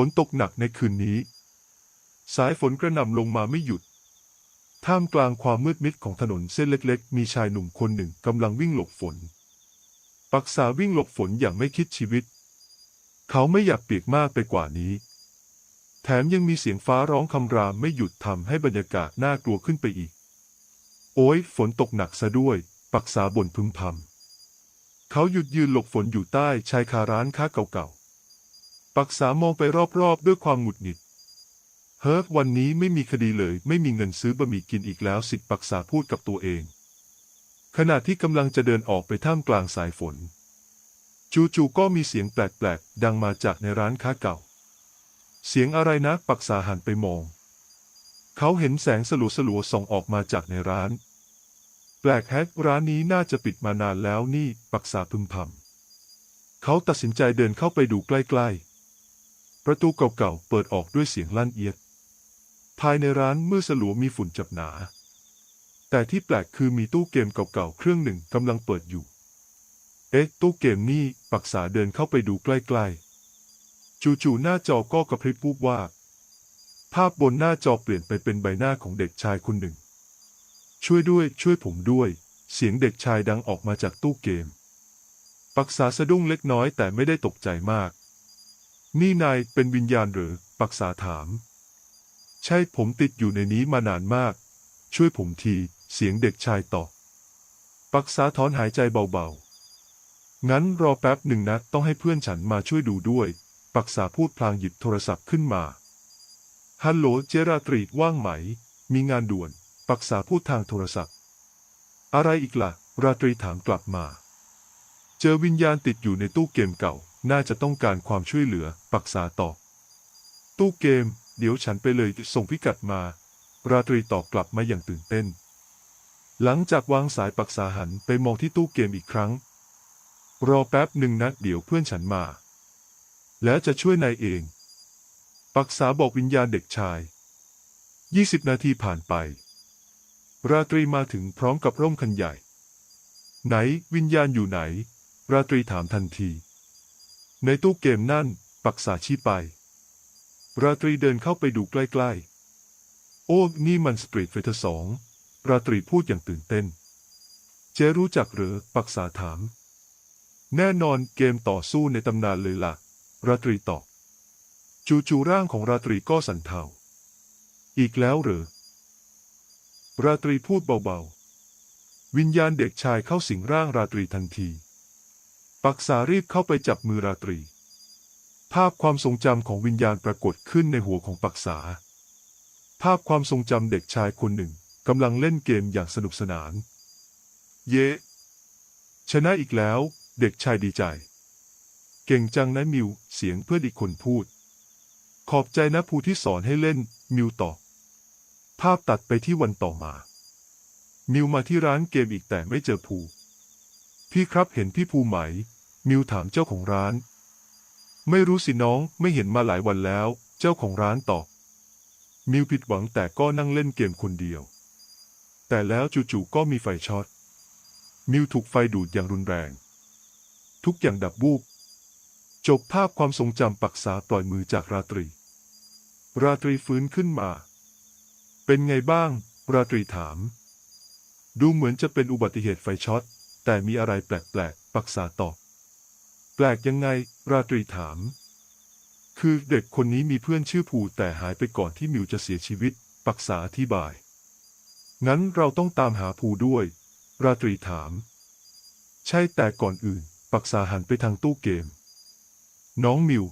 ฝนตกหนักในคืนนี้ สายฝนกระหน่ำลงมาไม่หยุด ท่ามกลางความมืดมิดของถนนเส้นเล็กๆ มีชายหนุ่มคนหนึ่งกำลังวิ่งหลบฝน ปักษาวิ่งหลบฝนอย่างไม่คิดชีวิต เขาไม่อยากเปียกมากไปกว่านี้ แถมยังมีเสียงฟ้าร้องคำรามไม่หยุดทำให้บรรยากาศน่ากลัวขึ้นไปอีก โอ้ยฝนตกหนักซะด้วย ปักษาบ่นพึมพำเขาหยุดยืนหลบฝนอยู่ใต้ชายคาร้านค้าเก่าๆ ปักษามองไปรอบๆ ด้วยความหงุดหงิด เฮ้ยวันนี้ไม่มีคดีเลย ไม่มีเงินซื้อบะหมี่กินอีกแล้วสิทธิ์ปักษาพูดกับตัวเอง ขณะที่กำลังจะเดินออกไปท่ามกลางสายฝน จู่ๆก็มีเสียงแปลกๆ ดังมาจากในร้านค้าเก่า เสียงอะไรนะปักษาหันไปมอง เขาเห็นแสงสลัวๆส่องออกมาจากในร้าน แปลกแฮกร้านนี้น่าจะปิดมานานแล้วนี่ปักษาพึมพำเขาตัดสินใจเดินเข้าไปดูใกล้ๆ ประตูเก่าๆเปิดออกด้วยเสียงลั่นเอียด ภายในร้านมืดสลัวมีฝุ่นจับหนา แต่ที่แปลกคือมีตู้เกมเก่าๆเครื่องหนึ่งกำลังเปิดอยู่ เอ๊ะตู้เกมนี่ปักษาเดินเข้าไปดูใกล้ๆ จู่ๆหน้าจอก็กระพริบวูบว่าบภาพบนหน้าจอเปลี่ยนไปเป็นใบหน้าของเด็กชายคนหนึ่ง ช่วยด้วยช่วยผมด้วย เสียงเด็กชายดังออกมาจากตู้เกม ปักษาสะดุ้งเล็กน้อยแต่ไม่ได้ตกใจมาก นี่นายเป็นวิญญาณหรือ ปักษาถาม ใช่ผมติดอยู่ในนี้มานานมาก ช่วยผมที เสียงเด็กชายตอบ ปักษาถอนหายใจเบาๆ งั้นรอแป๊บหนึ่งนะต้องให้เพื่อนฉันมาช่วยดูด้วย ปักษาพูดพลางหยิบโทรศัพท์ขึ้นมา ฮัลโหลเจราตรีว่างไหม มีงานด่วน ปักษาพูดทางโทรศัพท์ อะไรอีกละ่ะ ราตรีถามกลับมา เจอวิญญาณติดอยู่ในตู้เกมเก่า น่าจะต้องการความช่วยเหลือปักษาตอบตู้เกม เดี๋ยวฉันไปเลยส่งพิกัดมา ราตรีตอบกลับมาอย่างตื่นเต้น หลังจากวางสายปักษาหันไปมองที่ตู้เกมอีกครั้ง รอแป๊บหนึ่งนะเดี๋ยวเพื่อนฉันมา แล้วจะช่วยนายเองปักษาบอกวิญญาณเด็กชาย 20 นาทีผ่านไป ราตรีมาถึงพร้อมกับร่มคันใหญ่ ไหนวิญญาณอยู่ไหน ราตรีถามทันที ในตู้เกมนั่น ปักษาชี้ไป ราตรีเดินเข้าไปดูใกล้ๆ โอ้นี่มันสตรีทไฟเตอร์สองราตรีพูดอย่างตื่นเต้น เจรู้จักหรือปักษาถาม แน่นอนเกมต่อสู้ในตำนานเลยล่ะ ราตรีตอบจู่ๆร่างของราตรีก็สั่นเทาอีกแล้วหรือ ราตรีพูดเบาๆ วิญญาณเด็กชายเข้าสิงร่างราตรีทันที ปักษารีบเข้าไปจับมือราตรี ภาพความทรงจำของวิญญาณปรากฏขึ้นในหัวของปักษา ภาพความทรงจำเด็กชายคนหนึ่งกำลังเล่นเกมอย่างสนุกสนาน เย้ ชนะอีกแล้ว เด็กชายดีใจ เก่งจังนะมิว เสียงเพื่อนอีกคนพูด ขอบใจนะภูที่สอนให้เล่น มิวตอบภาพตัดไปที่วันต่อมา มิวมาที่ร้านเกมอีกแต่ไม่เจอภูพี่ครับเห็นพี่ภูไหม มิวถามเจ้าของร้าน ไม่รู้สิน้องไม่เห็นมาหลายวันแล้ว เจ้าของร้านตอบมิวผิดหวังแต่ก็นั่งเล่นเกมคนเดียว แต่แล้วจู่ๆก็มีไฟช็อต มิวถูกไฟดูดอย่างรุนแรง ทุกอย่างดับบูบจบภาพความทรงจำปักษาปล่อยมือจากราตรี ราตรีฟื้นขึ้นมา เป็นไงบ้าง ราตรีถาม ดูเหมือนจะเป็นอุบัติเหตุไฟช็อต แต่มีอะไรแปลกๆปักษาตอบ แปลกยังไง ราตรีถาม คือเด็กคนนี้มีเพื่อนชื่อภูแต่หายไปก่อนที่มิวจะเสียชีวิต ปักษาอธิบาย งั้นเราต้องตามหาภูด้วย ราตรีถาม ใช่แต่ก่อนอื่น ปักษาหันไปทางตู้เกม น้องมิว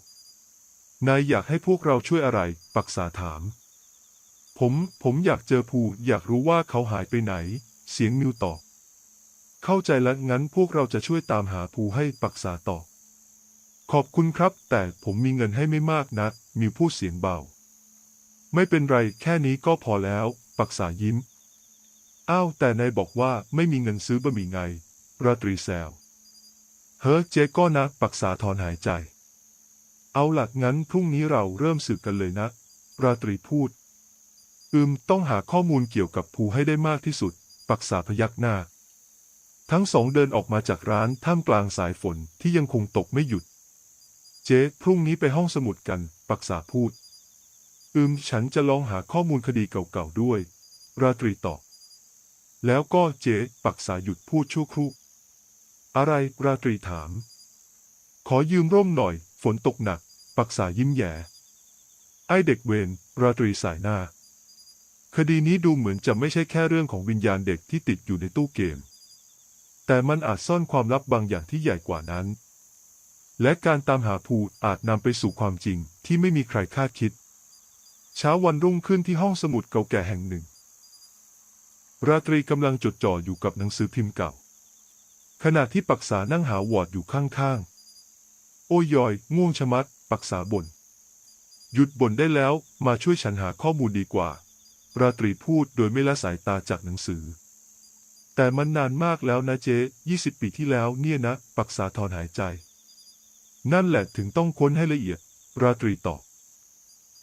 นายอยากให้พวกเราช่วยอะไร ปักษาถาม ผม ผมอยากเจอภูอยากรู้ว่าเขาหายไปไหน เสียงมิวตอบเข้าใจแล้วงั้นพวกเราจะช่วยตามหาภูให้ปักษาต่อ ขอบคุณครับ แต่ผมมีเงินให้ไม่มากนะมิวพูดเสียงเบา ไม่เป็นไรแค่นี้ก็พอแล้ว ปักษายิ้ม อ้าว แต่นายบอกว่าไม่มีเงินซื้อบะหมี่ไง ราตรีแซว เฮ้อเจ๊ก็นะ ปักษาถอนหายใจ เอาหลักงั้นพรุ่งนี้เราเริ่มสืบกันเลยนะ ราตรีพูด อืม ต้องหาข้อมูลเกี่ยวกับภูให้ได้มากที่สุด ปักษาพยักหน้า ทั้งสองเดินออกมาจากร้านท่ามกลางสายฝนที่ยังคงตกไม่หยุด เจ๊พรุ่งนี้ไปห้องสมุดกัน ปักษาพูด อืม ฉันจะลองหาข้อมูลคดีเก่าๆด้วย ราตรีตอบ แล้วก็เจ๊ปักษาหยุดพูดชั่วครู่ อะไรราตรีถาม ขอยืมร่มหน่อย ฝนตกหนัก ปักษายิ้มแย่ ไอเด็กเวนราตรีสายหน้า คดีนี้ดูเหมือนจะไม่ใช่แค่เรื่องของวิญญาณเด็กที่ติดอยู่ในตู้เกม แต่มันอาจซ่อนความลับบางอย่างที่ใหญ่กว่านั้น และการตามหาภูอาจนำไปสู่ความจริงที่ไม่มีใครคาดคิด เช้าวันรุ่งขึ้นที่ห้องสมุดเก่าแก่แห่งหนึ่ง ราตรีกำลังจดจ่ออยู่กับหนังสือพิมพ์เก่า ขณะที่ปักษานั่งหาวอดอยู่ข้างๆ โอ้ยยอย ง่วงชะมัด ปักษาบน่นหยุดบ่นได้แล้วมาช่วยฉันหาข้อมูลดีกว่า ราตรีพูดโดยไม่ละสายตาจากหนังสือ แต่มันนานมากแล้วนะเจ๊ยี่สิบปีที่แล้วเนี่ยนะ ปักษาถอนหายใจ นั่นแหละถึงต้องค้นให้ละเอียด ราตรีตอบ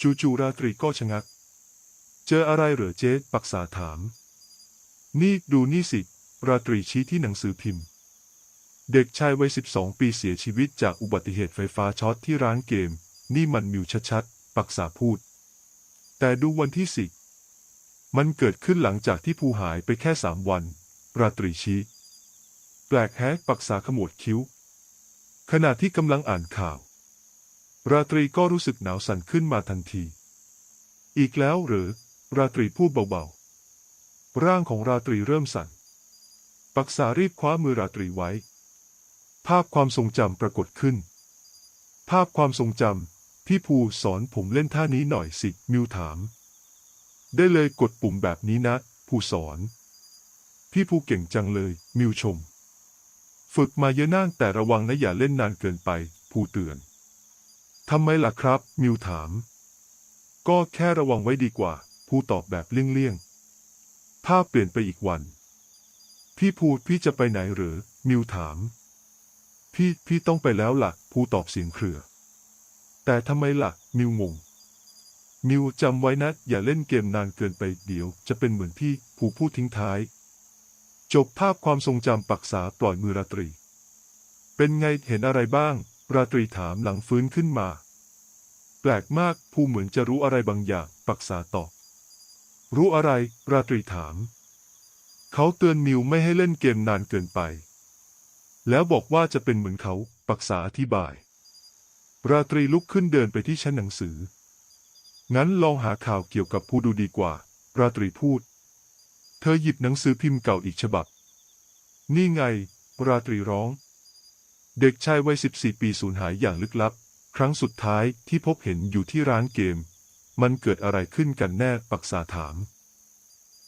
จู่ๆราตรีก็ชะงัก เจออะไรเหรอเจ๊ปักษาถาม นี่ดูนี่สิ ราตรีชี้ที่หนังสือพิมพ์ เด็กชายวัย 12 ปีเสียชีวิตจากอุบัติเหตุไฟฟ้าช็อตที่ร้านเกม นี่มันมิวชัดๆ ปักษาพูด แต่ดูวันที่สิมันเกิดขึ้นหลังจากที่ภูหายไปแค่สามวัน ราตรีชี้ แปลกแฮะปักษาขมวดคิ้ว ขณะที่กำลังอ่านข่าว ราตรีก็รู้สึกหนาวสั่นขึ้นมาทันที อีกแล้วหรือ ราตรีพูดเบาๆ ร่างของราตรีเริ่มสั่น ปักษารีบคว้ามือราตรีไว้ ภาพความทรงจำปรากฏขึ้น ภาพความทรงจำพี่ภูสอนผมเล่นท่านี้หน่อยสิ มิวถาม ได้เลยกดปุ่มแบบนี้นะภูสอน พี่ภูเก่งจังเลย มิวชม ฝึกมาเยอะนั่งแต่ระวังนะอย่าเล่นนานเกินไปภูเตือน ทำไมล่ะครับ มิวถาม ก็แค่ระวังไว้ดีกว่าภูตอบแบบเลี่ยงๆภาพเปลี่ยนไปอีกวัน พี่ภูดพี่จะไปไหนหรือ มิวถาม พี่พี่ต้องไปแล้วล่ะภูตอบเสียงเครือ แต่ทำไมล่ะ มิวงง มิวจำไว้นะ อย่าเล่นเกมนานเกินไปเดี๋ยว จะเป็นเหมือนพี่ภูพูดทิ้งท้าย จบภาพความทรงจำปักษาปล่อยมือราตรี เป็นไงเห็นอะไรบ้าง ราตรีถามหลังฟื้นขึ้นมา แปลกมากภูเหมือนจะรู้อะไรบางอย่าง ปักษาตอบ รู้อะไร ราตรีถาม เขาเตือนมิวไม่ให้เล่นเกมนานเกินไป แล้วบอกว่าจะเป็นเหมือนเขาปักษาอธิบาย ราตรีลุกขึ้นเดินไปที่ชั้นหนังสือ งั้นลองหาข่าวเกี่ยวกับผู้ดูดีกว่า ราตรีพูด เธอหยิบหนังสือพิมพ์เก่าอีกฉบับ นี่ไง ราตรีร้อง เด็กชายวัย 14 ปีสูญหายอย่างลึกลับ ครั้งสุดท้ายที่พบเห็นอยู่ที่ร้านเกม มันเกิดอะไรขึ้นกันแน่ปักษาถาม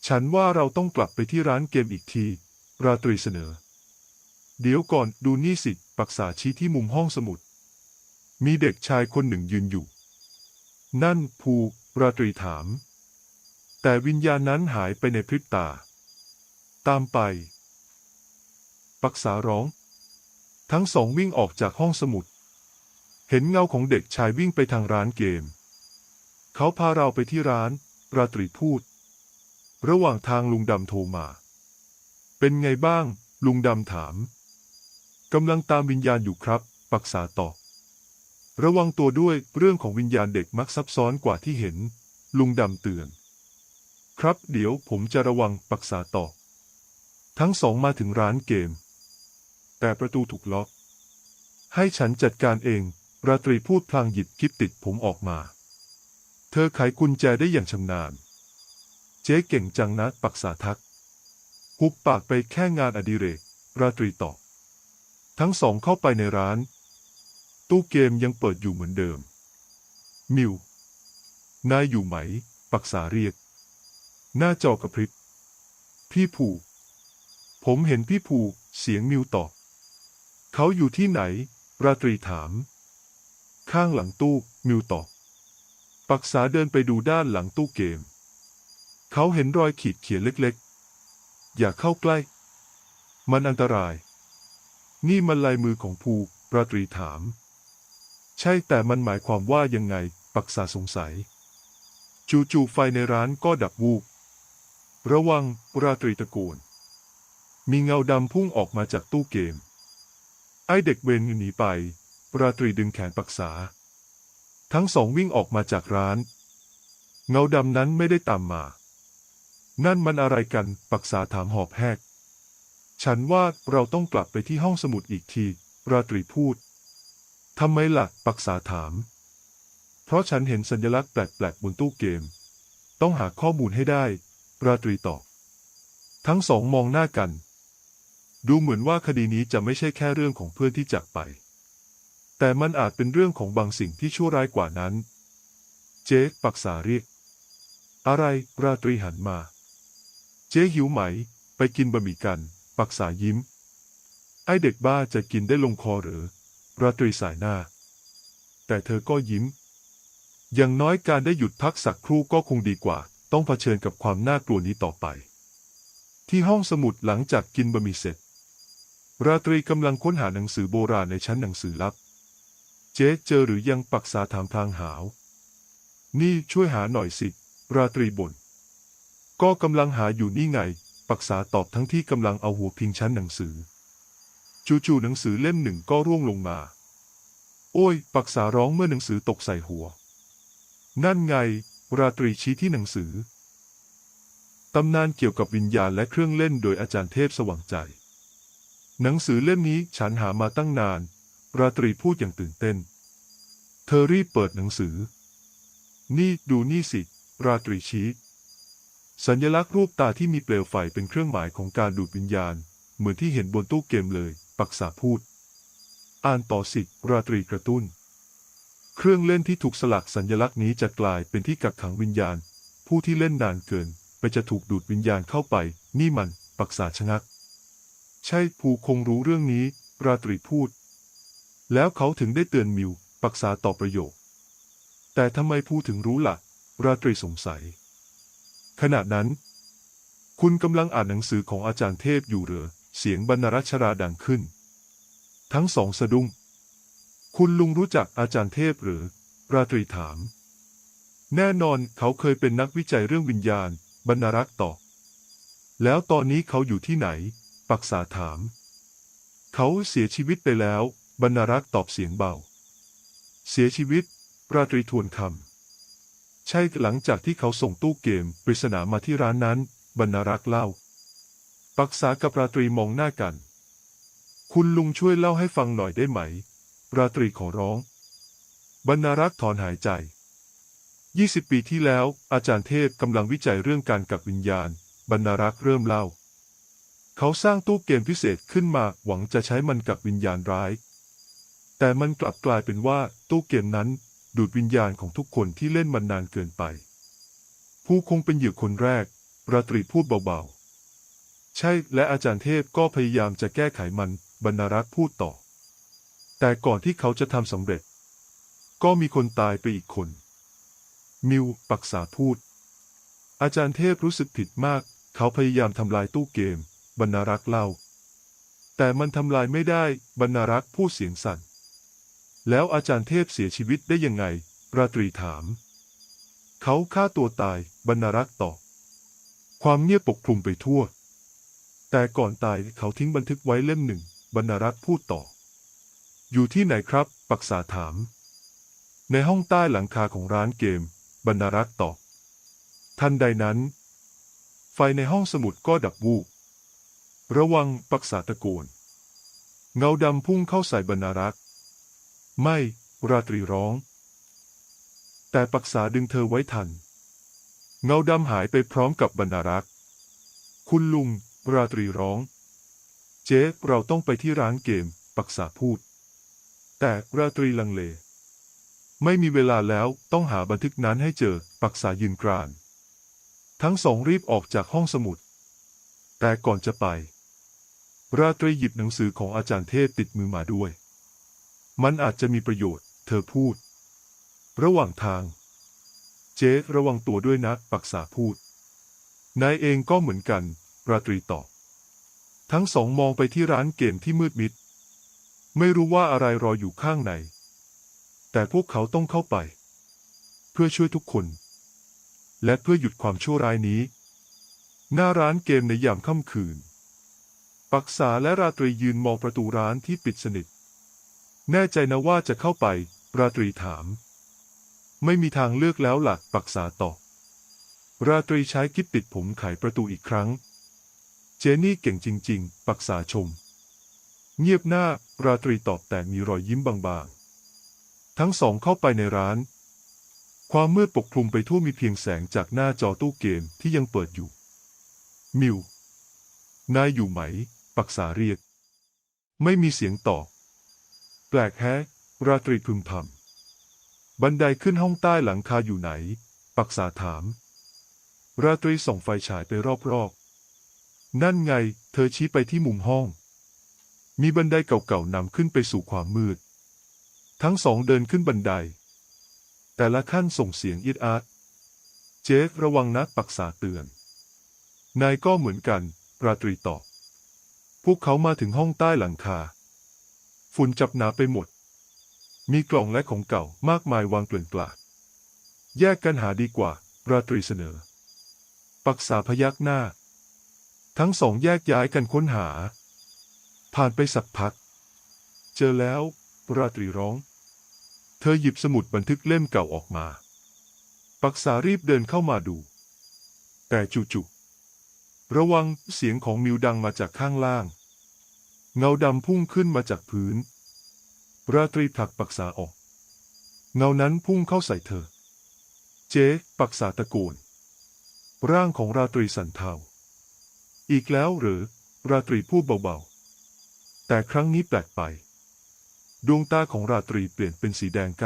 ฉันว่าเราต้องกลับไปที่ร้านเกมอีกที ราตรีเสนอ เดี๋ยวก่อนดูนี่สิปักษาชี้ที่มุมห้องสมุด มีเด็กชายคนหนึ่งยืนอยู่ นั่นภูราตรีถาม แต่วิญญาณนั้นหายไปในพริบตา ตามไป ปักษาร้อง ทั้งสองวิ่งออกจากห้องสมุด เห็นเงาของเด็กชายวิ่งไปทางร้านเกม เขาพาเราไปที่ร้าน ราตรีพูด ระหว่างทางลุงดำโทรมา เป็นไงบ้าง ลุงดำถาม กำลังตามวิญญาณอยู่ครับ ปักษาตอบระวังตัวด้วยเรื่องของวิญญาณเด็กมักซับซ้อนกว่าที่เห็น ลุงดำเตือน ครับเดี๋ยวผมจะระวังปักษาต่อ ทั้งสองมาถึงร้านเกม แต่ประตูถูกล็อก ให้ฉันจัดการเอง ราตรีพูดพลางหยิบกิบติดผมออกมา เธอไขกุญแจได้อย่างชำนาญ เจ๊เก่งจังนะปักษาทัก หุบปากไปแค่งานอดิเรก ราตรีตอบทั้งสองเข้าไปในร้าน ตู้เกมยังเปิดอยู่เหมือนเดิม มิว นายอยู่ไหม ปักษาเรียก หน้าจอกระพริบ พี่ผูผมเห็นพี่ผูเสียงมิวตอบ เขาอยู่ที่ไหน ราตรีถาม ข้างหลังตู้ มิวตอบ ปักษาเดินไปดูด้านหลังตู้เกม เขาเห็นรอยขีดเขียนเล็กๆ อย่าเข้าใกล้ มันอันตราย นี่มันลายมือของภูราตรีถาม ใช่แต่มันหมายความว่ายังไง ปักษาสงสัย จู่ๆไฟในร้านก็ดับวูบ ระวัง ราตรีตะโกน มีเงาดำพุ่งออกมาจากตู้เกม ไอเด็กเวรหนีไป ราตรีดึงแขนปักษา ทั้งสองวิ่งออกมาจากร้าน เงาดำนั้นไม่ได้ตามมา นั่นมันอะไรกัน ปักษาถามหอบแหก ฉันว่าเราต้องกลับไปที่ห้องสมุดอีกที ราตรีพูด ทำไมล่ะ ปักษาถาม เพราะฉันเห็นสัญลักษณ์แปลกๆบนตู้เกม ต้องหาข้อมูลให้ได้ ราตรีตอบ ทั้งสองมองหน้ากัน ดูเหมือนว่าคดีนี้จะไม่ใช่แค่เรื่องของเพื่อนที่จากไป แต่มันอาจเป็นเรื่องของบางสิ่งที่ชั่วร้ายกว่านั้น เจ๊ปักษาเรียก อะไร ราตรีหันมา เจ๊หิวไหม ไปกินบะหมี่กัน ปักษายิ้ม ไอเด็กบ้าจะกินได้ลงคอหรือ ราตรีสายหน้า แต่เธอก็ยิ้ม อย่างน้อยการได้หยุดพักสักครู่ก็คงดีกว่า ต้องเผชิญกับความน่ากลัวนี้ต่อไป ที่ห้องสมุดหลังจากกินบะหมี่เสร็จ ราตรีกำลังค้นหาหนังสือโบราณในชั้นหนังสือลับ เจ๊เจอหรือยังปักษาถามทางหาว นี่ช่วยหาหน่อยสิ ราตรีบ่นก็กำลังหาอยู่นี่ไง ปักษาตอบทั้งที่กำลังเอาหัวพิงชั้นหนังสือ จู่ๆหนังสือเล่มหนึ่งก็ร่วงลงมา โอ้ย ปักษาร้องเมื่อหนังสือตกใส่หัว นั่นไง ราตรีชี้ที่หนังสือ ตำนานเกี่ยวกับวิญญาณและเครื่องเล่นโดยอาจารย์เทพสว่างใจ หนังสือเล่มนี้ฉันหามาตั้งนาน ราตรีพูดอย่างตื่นเต้น เธอรีบเปิดหนังสือ นี่ดูนี่สิ ราตรีชี้ สัญลักษณ์รูปตาที่มีเปลวไฟเป็นเครื่องหมายของการดูดวิญญาณ เหมือนที่เห็นบนตู้เกมเลย ปักษาพูด อ่านต่อสิ ราตรีกระตุ้น เครื่องเล่นที่ถูกสลักสัญลักษณ์นี้จะกลายเป็นที่กักขังวิญญาณ ผู้ที่เล่นนานเกิน ไปจะถูกดูดวิญญาณเข้าไป นี่มันปักษาชะงัก ใช่ภูคงรู้เรื่องนี้ ราตรีพูด แล้วเขาถึงได้เตือนมิว ปักษาตอบประโยค แต่ทำไมภูถึงรู้ล่ะ ราตรีสงสัย ขณะนั้น คุณกำลังอ่านหนังสือของอาจารย์เทพอยู่เหรอเสียงบรรณรัชราดังขึ้น ทั้งสองสะดุ้ง คุณลุงรู้จักอาจารย์เทพหรือ ราตรีถาม แน่นอนเขาเคยเป็นนักวิจัยเรื่องวิญญาณ บรรณรักษ์ตอบแล้วตอนนี้เขาอยู่ที่ไหน ปักษาถาม เขาเสียชีวิตไปแล้ว บรรณรักษ์ตอบเสียงเบา เสียชีวิต ราตรีทวนคำ ใช่หลังจากที่เขาส่งตู้เกมปริศนามาที่ร้านนั้น บรรณรักษ์เล่า ปักษากับราตรีมองหน้ากัน คุณลุงช่วยเล่าให้ฟังหน่อยได้ไหม ราตรีขอร้อง บรรณรักษ์ถอนหายใจ 20 ปีที่แล้ว อาจารย์เทพกำลังวิจัยเรื่องการกักวิญญาณ บรรณรักษ์เริ่มเล่า เขาสร้างตู้เกมพิเศษขึ้นมาหวังจะใช้มันกักวิญญาณร้าย แต่มันกลับกลายเป็นว่าตู้เกมนั้น ดูดวิญญาณของทุกคนที่เล่นมันนานเกินไป ผู้คงเป็นเหยื่อคนแรก ราตรีพูดเบาๆ ใช่และอาจารย์เทพก็พยายามจะแก้ไขมันบรรณรักษ์พูดต่อ แต่ก่อนที่เขาจะทำสำเร็จ ก็มีคนตายไปอีกคน มิวปักษาพูด อาจารย์เทพรู้สึกผิดมาก เขาพยายามทำลายตู้เกม บรรณรักษ์เล่า แต่มันทำลายไม่ได้บรรณรักษ์พูดเสียงสั่น แล้วอาจารย์เทพเสียชีวิตได้ยังไง ราตรีถาม เขาฆ่าตัวตายบรรณรักษ์ตอบความเงียบปกคลุมไปทั่ว แต่ก่อนตายเขาทิ้งบันทึกไว้เล่มหนึ่ง บรรณรักษ์พูดต่อ อยู่ที่ไหนครับ ปักษาถาม ในห้องใต้หลังคาของร้านเกม บรรณรักษ์ตอบ ทันใดนั้น ไฟในห้องสมุดก็ดับวูบ ระวังปักษาตะโกน เงาดำพุ่งเข้าใส่บรรณรักษ์ ไม่ ราตรีร้อง แต่ปักษาดึงเธอไว้ทัน เงาดำหายไปพร้อมกับบรรณารักษ์ คุณลุง ราตรีร้อง เจ๊เราต้องไปที่ร้านเกม ปักษาพูด แต่ราตรีลังเล ไม่มีเวลาแล้วต้องหาบันทึกนั้นให้เจอปักษายืนกราน ทั้งสองรีบออกจากห้องสมุด แต่ก่อนจะไป ราตรีหยิบหนังสือของอาจารย์เทพติดมือมาด้วย มันอาจจะมีประโยชน์ เธอพูด ระหว่างทาง เจ๊ระวังตัวด้วยนะปักษาพูด นายเองก็เหมือนกัน ราตรีตอบทั้งสองมองไปที่ร้านเกมที่มืดมิด ไม่รู้ว่าอะไรรออยู่ข้างใน แต่พวกเขาต้องเข้าไป เพื่อช่วยทุกคน และเพื่อหยุดความชั่วร้ายนี้ หน้าร้านเกมในยามค่ำคืน ปักษาและราตรียืนมองประตูร้านที่ปิดสนิท แน่ใจนะว่าจะเข้าไป ราตรีถาม ไม่มีทางเลือกแล้วหลักปักษาตอบราตรีใช้กิบติดผมไขประตูอีกครั้ง เจนี่เก่งจริง ๆ ปักษาชม เงียบหน้า ราตรีตอบแต่มีรอยยิ้มบางๆ ทั้งสองเข้าไปในร้าน ความมืดปกคลุมไปทั่วมีเพียงแสงจากหน้าจอตู้เกมที่ยังเปิดอยู่ มิว นายอยู่ไหม ปักษาเรียก ไม่มีเสียงตอบ แปลกแฮะ ราตรีพึมพำ บันไดขึ้นห้องใต้หลังคาอยู่ไหน ปักษาถาม ราตรีส่องไฟฉายไปรอบๆ นั่นไง เธอชี้ไปที่มุมห้อง มีบันไดเก่าๆนำขึ้นไปสู่ความมืด ทั้งสองเดินขึ้นบันได แต่ละขั้นส่งเสียงอีดอาดเจฟระวังนะปักษาเตือน นายก็เหมือนกัน ราตรีตอบ พวกเขามาถึงห้องใต้หลังคา ฝุ่นจับหนาไปหมด มีกล่องและของเก่ามากมายวางเกลื่อนกลาด แยกกันหาดีกว่า ราตรีเสนอ ปักษาพยักหน้า ทั้งสองแยกย้ายกันค้นหา ผ่านไปสักพัก เจอแล้ว ราตรีร้อง เธอหยิบสมุดบันทึกเล่มเก่าออกมา ปักษารีบเดินเข้ามาดู แต่จู่ๆระวังเสียงของมิวดังมาจากข้างล่าง เงาดำพุ่งขึ้นมาจากพื้น ราตรีผลักปักษาออก เงานั้นพุ่งเข้าใส่เธอ เจ๊ปักษาตะโกน ร่างของราตรีสั่นเทาอีกแล้วหรือ ราตรีพูดเบาๆ แต่ครั้งนี้แปลกไป ดวงตาของราตรีเปลี่ยนเป็นสีแดงก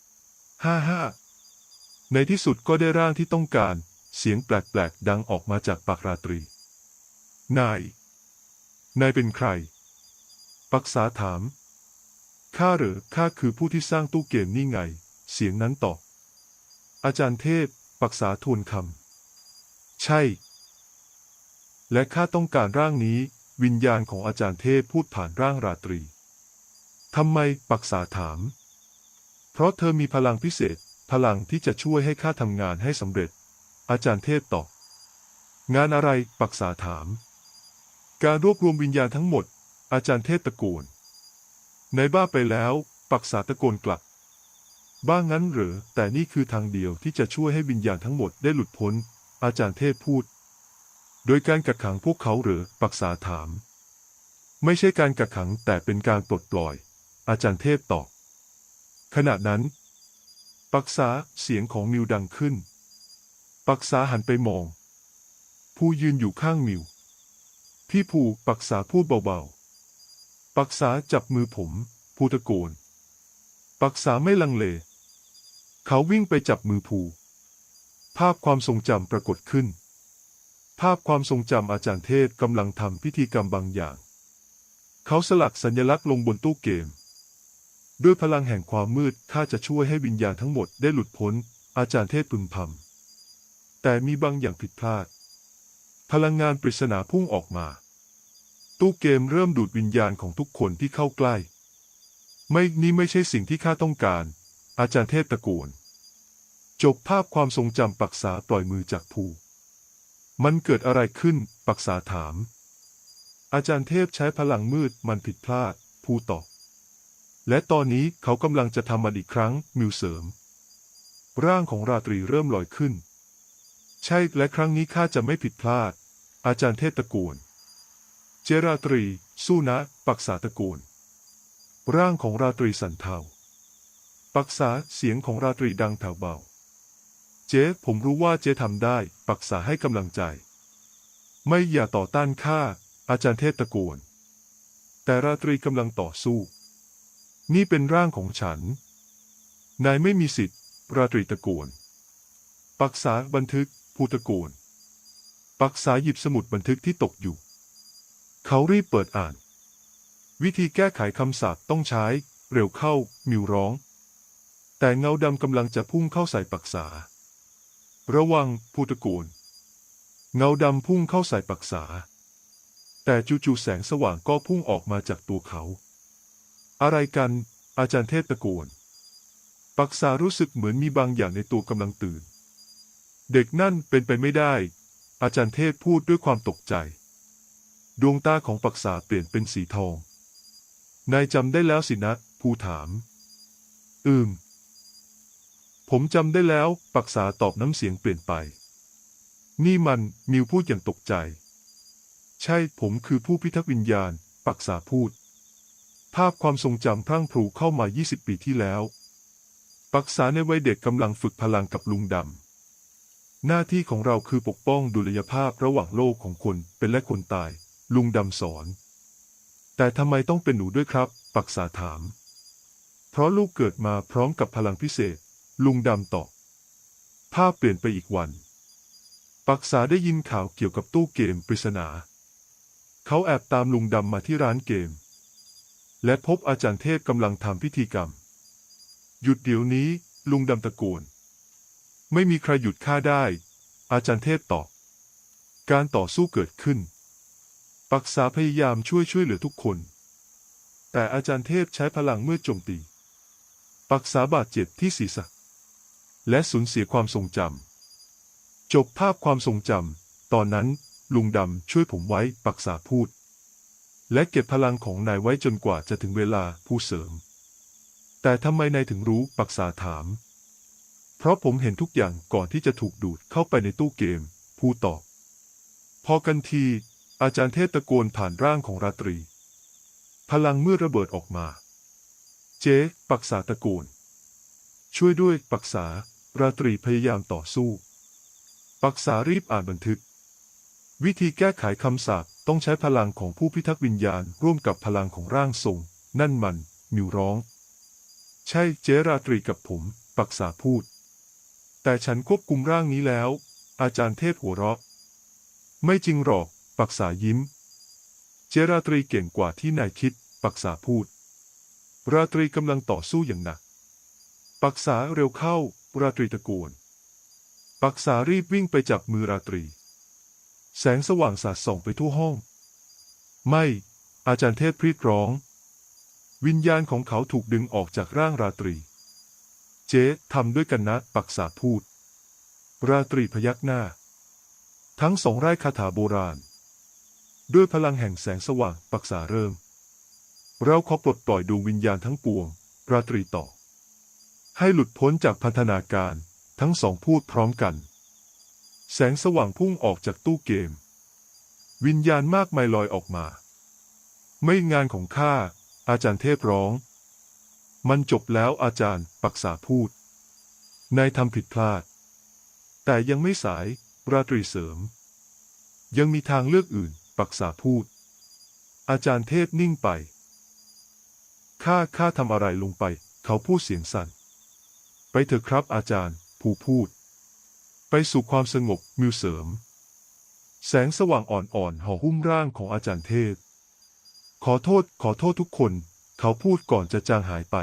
ำห้าห้า ในที่สุดก็ได้ร่างที่ต้องการ เสียงแปลกๆดังออกมาจากปากราตรี นาย นายเป็นใคร ปักษาถาม ข้าหรือข้าคือผู้ที่สร้างตู้เกมนี่ไง เสียงนั้นตอบ อาจารย์เทพ ปักษาทวนคำ ใช่ และข้าต้องการร่างนี้ วิญญาณของอาจารย์เทพพูดผ่านร่างราตรี ทำไมปักษาถาม เพราะเธอมีพลังพิเศษ พลังที่จะช่วยให้ข้าทำงานให้สำเร็จ อาจารย์เทพตอบ งานอะไรปักษาถาม การรวบรวมวิญญาณทั้งหมด อาจารย์เทพตะโกนในบ้าไปแล้ว ปักษาตะโกนกลับ บ้างั้นหรือ แต่นี่คือทางเดียวที่จะช่วยให้วิญญาณทั้งหมดได้หลุดพ้น อาจารย์เทพพูด โดยการกักขังพวกเขาหรือปักษาถาม ไม่ใช่การกักขังแต่เป็นการปลดปล่อย อาจารย์เทพตอบ ขณะนั้น ปักษาเสียงของมิวดังขึ้น ปักษาหันไปมอง ผู้ยืนอยู่ข้างมิว พี่ภูปักษาพูดเบาๆ ปักษาจับมือผมภูตะโกน ปักษาไม่ลังเล เขาวิ่งไปจับมือภู ภาพความทรงจำปรากฏขึ้น ภาพความทรงจำอาจารย์เทพกำลังทำพิธีกรรมบางอย่าง เขาสลักสัญลักษณ์ลงบนตู้เกม ด้วยพลังแห่งความมืดข้าจะช่วยให้วิญญาณทั้งหมดได้หลุดพ้น อาจารย์เทพพึมพำแต่มีบางอย่างผิดพลาด พลังงานปริศนาพุ่งออกมา ตู้เกมเริ่มดูดวิญญาณของทุกคนที่เข้าใกล้ ไม่นี่ไม่ใช่สิ่งที่ข้าต้องการ อาจารย์เทพตะโกนจบภาพความทรงจำปักษาปล่อยมือจากภู มันเกิดอะไรขึ้น ปักษาถาม อาจารย์เทพใช้พลังมืดมันผิดพลาด ภูตอบและตอนนี้เขากำลังจะทำมันอีกครั้ง มิวเสริม ร่างของราตรีเริ่มลอยขึ้น ใช่และครั้งนี้ข้าจะไม่ผิดพลาด อาจารย์เทพตะโกน เจราตรี สู้นะ ปักษาตะโกน ร่างของราตรีสั่นเทาปักษาเสียงของราตรีดังแผ่วเบา เจ๊ผมรู้ว่าเจ๊ทำได้ปรักษาให้กำลังใจ ไม่อย่าต่อต้านข้าอาจารย์เทพตะโกน แต่ราตรีกำลังต่อสู้ นี่เป็นร่างของฉัน นายไม่มีสิทธิ์ ราตรีตะโกนปักษาบันทึกภูตะโกนปักษาหยิบสมุดบันทึกที่ตกอยู่ เขารีบเปิดอ่าน วิธีแก้ไขคำสาปต้องใช้ เร็วเข้า มิวร้อง แต่เงาดำกำลังจะพุ่งเข้าใส่ปักษา ระวังพูตะโกนเงาดำพุ่งเข้าใส่ปักษา แต่จู่ๆแสงสว่างก็พุ่งออกมาจากตัวเขา อะไรกัน อาจารย์เทพตะโกน ปักษารู้สึกเหมือนมีบางอย่างในตัวกำลังตื่น เด็กนั่นเป็นไปไม่ได้ อาจารย์เทพพูดด้วยความตกใจ ดวงตาของปักษาเปลี่ยนเป็นสีทอง นายจำได้แล้วสินะผู้ถาม อืม ผมจำได้แล้วปักษาตอบน้ำเสียงเปลี่ยนไป นี่มันมิวพูดอย่างตกใจ ใช่ผมคือผู้พิทักษ์วิญญาณปักษาพูด ภาพความทรงจำพรั่งพรูเข้ามา 20 ปีที่แล้วปักษาในวัยเด็กกำลังฝึกพลังกับลุงดำ หน้าที่ของเราคือปกป้องดุลยภาพระหว่างโลกของคนเป็นและคนตาย ลุงดำสอน แต่ทำไมต้องเป็นหนูด้วยครับปักษาถาม เพราะลูกเกิดมาพร้อมกับพลังพิเศษ ลุงดำตอบภาพเปลี่ยนไปอีกวัน ปักษาได้ยินข่าวเกี่ยวกับตู้เกมปริศนา เขาแอบตามลุงดำมาที่ร้านเกม และพบอาจารย์เทพกำลังทำพิธีกรรม หยุดเดี๋ยวนี้ ลุงดำตะโกน ไม่มีใครหยุดข้าได้ อาจารย์เทพตอบ การต่อสู้เกิดขึ้น ปักษาพยายามช่วยช่วยเหลือทุกคน แต่อาจารย์เทพใช้พลังเมื่อโจมตี ปักษาบาดเจ็บที่ศีรษะ และสูญเสียความทรงจำจบภาพความทรงจำตอนนั้นลุงดำช่วยผมไว้ปักษาพูด และเก็บพลังของนายไว้จนกว่าจะถึงเวลาผู้เสริม แต่ทำไมนายถึงรู้ปักษาถาม เพราะผมเห็นทุกอย่างก่อนที่จะถูกดูดเข้าไปในตู้เกม ผู้ตอบ พอกันที อาจารย์เทพตะโกนผ่านร่างของราตรี พลังเมืดระเบิดออกมา เจ๊ปักษาตะโกน ช่วยด้วยปักษา ราตรีพยายามต่อสู้ ปักษารีบอ่านบันทึก วิธีแก้ไขคำสาปต้องใช้พลังของผู้พิทักษ์วิญญาณร่วมกับพลังของร่างทรง นั่นมัน มิวร้อง ใช่เจราตรีกับผม ปักษาพูด แต่ฉันควบคุมร่างนี้แล้ว อาจารย์เทพหัวเราะ ไม่จริงหรอก ปักษายิ้ม เจราตรีเก่งกว่าที่นายคิด ปักษาพูด ราตรีกำลังต่อสู้อย่างหนัก ปักษาเร็วเข้า ราตรีตะโกน ปักษารีบวิ่งไปจับมือราตรี แสงสว่างสาดส่องไปทั่วห้อง ไม่ อาจารย์เทพพรีดร้อง วิญญาณของเขาถูกดึงออกจากร่างราตรี เจ๊ทำด้วยกันนะ ปักษาพูด ราตรีพยักหน้า ทั้งสองไร้คาถาโบราณ ด้วยพลังแห่งแสงสว่างปักษาเริ่ม เราขอปลดปล่อยดวงวิญญาณทั้งปวง ราตรีต่อ ให้หลุดพ้นจากพันธนาการ ทั้งสองพูดพร้อมกัน แสงสว่างพุ่งออกจากตู้เกม วิญญาณมากมายลอยออกมา ไม่งานของข้า อาจารย์เทพร้อง มันจบแล้วอาจารย์ปักษาพูด นายทำผิดพลาด แต่ยังไม่สาย ราตรีเสริม ยังมีทางเลือกอื่น ปักษาพูด อาจารย์เทพนิ่งไป ข้าข้าทำอะไรลงไป เขาพูดเสียงสั่น ไปเถอะครับอาจารย์ ผู้พูด ไปสู่ความสงบมิวเสริม แสงสว่างอ่อนๆห่อหุ้มร่างของอาจารย์เทพ ขอโทษขอโทษทุกคน เขาพูดก่อนจะจางหายไป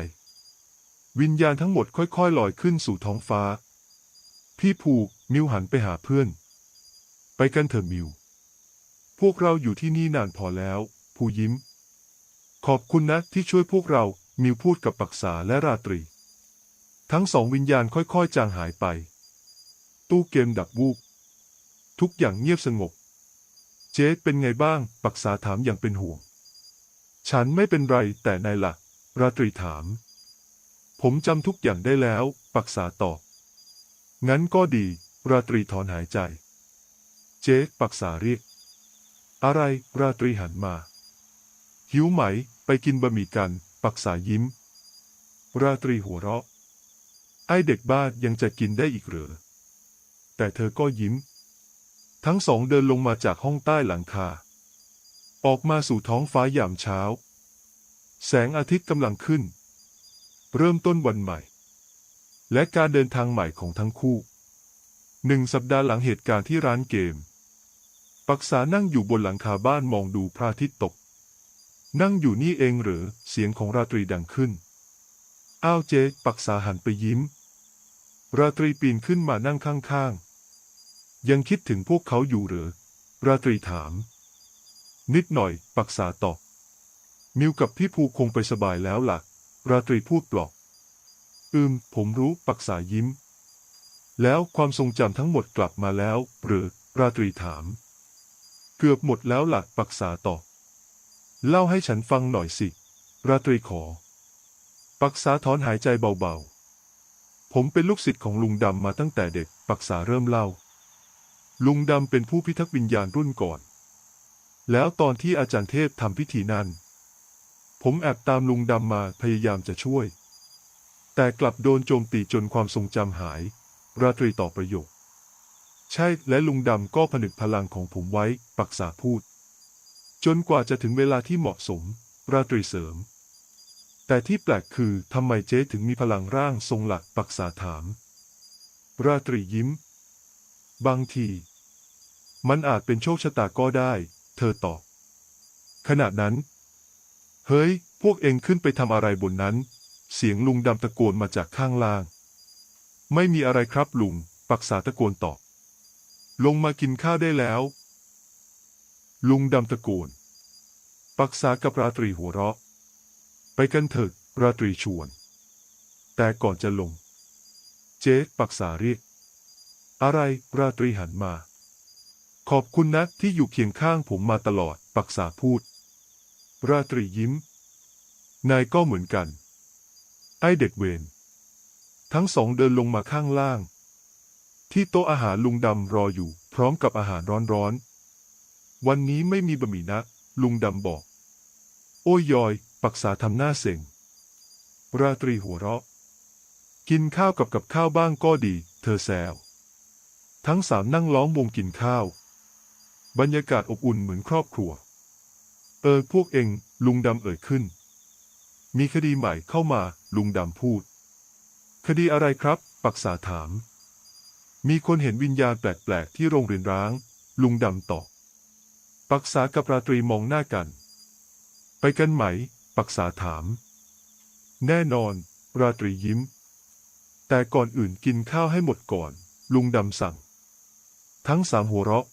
วิญญาณทั้งหมดค่อยๆลอยขึ้นสู่ท้องฟ้า พี่ผูมิวหันไปหาเพื่อน ไปกันเถอะมิว พวกเราอยู่ที่นี่นานพอแล้ว ผู้ยิ้ม ขอบคุณนะที่ช่วยพวกเรามิวพูดกับปักษาและราตรี ทั้งสองวิญญาณค่อยๆ จางหายไป ตู้เกมดับวูบทุกอย่างเงียบสงบ เจ๊เป็นไงบ้าง ปักษาถามอย่างเป็นห่วง ฉันไม่เป็นไรแต่นายละ่ะ ราตรีถาม ผมจำทุกอย่างได้แล้ว ปักษาตอบ งั้นก็ดี ราตรีถอนหายใจ เจ๊ปักษาเรียก อะไร ราตรีหันมา หิวไหม ไปกินบะหมี่กัน ปักษายิ้ม ราตรีหัวเราะ ไอเด็กบ้านยังจะกินได้อีกเหรอ แต่เธอก็ยิ้ม ทั้งสองเดินลงมาจากห้องใต้หลังคา ออกมาสู่ท้องฟ้ายามเช้า แสงอาทิตย์กำลังขึ้น เริ่มต้นวันใหม่ และการเดินทางใหม่ของทั้งคู่ หนึ่งสัปดาห์หลังเหตุการณ์ที่ร้านเกม ปักษานั่งอยู่บนหลังคาบ้านมองดูพระอาทิตย์ตก นั่งอยู่นี่เองเหรอเสียงของราตรีดังขึ้น อ้าวเจ๊ปักษาหันไปยิ้ม ราตรีปีนขึ้นมานั่งข้างๆ ยังคิดถึงพวกเขาอยู่หรือ ราตรีถาม นิดหน่อย ปักษาตอบ มิวกับพี่ภูคงไปสบายแล้วล่ะ ราตรีพูดปลอบอืม ผมรู้ ปักษายิ้ม แล้วความทรงจำทั้งหมดกลับมาแล้วหรือ ราตรีถาม เกือบหมดแล้วล่ะ ปักษาตอบ เล่าให้ฉันฟังหน่อยสิ ราตรีขอ ปักษาถอนหายใจเบาๆ ผมเป็นลูกศิษย์ของลุงดำมาตั้งแต่เด็ก ปักษาเริ่มเล่า ลุงดำเป็นผู้พิทักษ์วิญญาณรุ่นก่อน แล้วตอนที่อาจารย์เทพทำพิธีนั้น ผมแอบตามลุงดำมาพยายามจะช่วย แต่กลับโดนโจมตีจนความทรงจำหาย ราตรีต่อประโยค ใช่และลุงดำก็ผนึกพลังของผมไว้ ปักษาพูด จนกว่าจะถึงเวลาที่เหมาะสม ราตรีเสริม แต่ที่แปลกคือทำไมเจ๊ถึงมีพลังร่างทรงหลักปักษาถาม ราตรียิ้ม บางที มันอาจเป็นโชคชะตาก็ได้ เธอตอบขณะนั้น เฮ้ย พวกเองขึ้นไปทำอะไรบนนั้น เสียงลุงดำตะโกนมาจากข้างล่าง ไม่มีอะไรครับลุง ปักษาตะโกนตอบ ลงมากินข้าวได้แล้ว ลุงดำตะโกน ปักษากับราตรีหัวเราะ ไปกันเถิดราตรีชวน แต่ก่อนจะลง เจ๊ปักษาเรียก อะไรราตรีหันมา ขอบคุณนะที่อยู่เคียงข้างผมมาตลอดปักษาพูด ราตรียิ้ม นายก็เหมือนกัน ไอเด็กเวรทั้งสองเดินลงมาข้างล่าง ที่โต๊ะอาหารลุงดำรออยู่ พร้อมกับอาหารร้อนๆวันนี้ไม่มีบะหมี่นะ ลุงดำบอก โอ้ยยอย ปักษาทำหน้าเซ็ง ราตรีหัวเราะ กินข้าวกับกับข้าวบ้างก็ดี เธอแซว ทั้งสามนั่งล้อมวงกินข้าว บรรยากาศอบอุ่นเหมือนครอบครัว เออพวกเองลุงดำเอ่ยขึ้น มีคดีใหม่เข้ามา ลุงดำพูด คดีอะไรครับ ปักษาถาม มีคนเห็นวิญญาณแปลกๆที่โรงเรียนร้าง ลุงดำตอบปักษากับราตรีมองหน้ากัน ไปกันไหม ปักษาถาม แน่นอน ราตรียิ้ม แต่ก่อนอื่นกินข้าวให้หมดก่อน ลุงดำสั่ง ทั้งสามหัวเราะ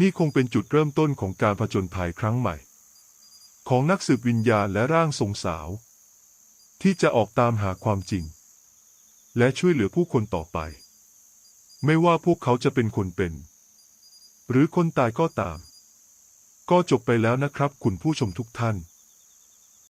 นี่คงเป็นจุดเริ่มต้นของการผจญภัยครั้งใหม่ ของนักสืบวิญญาณและร่างทรงสาว ที่จะออกตามหาความจริง และช่วยเหลือผู้คนต่อไป ไม่ว่าพวกเขาจะเป็นคนเป็น หรือคนตายก็ตาม ก็จบไปแล้วนะครับคุณผู้ชมทุกท่าน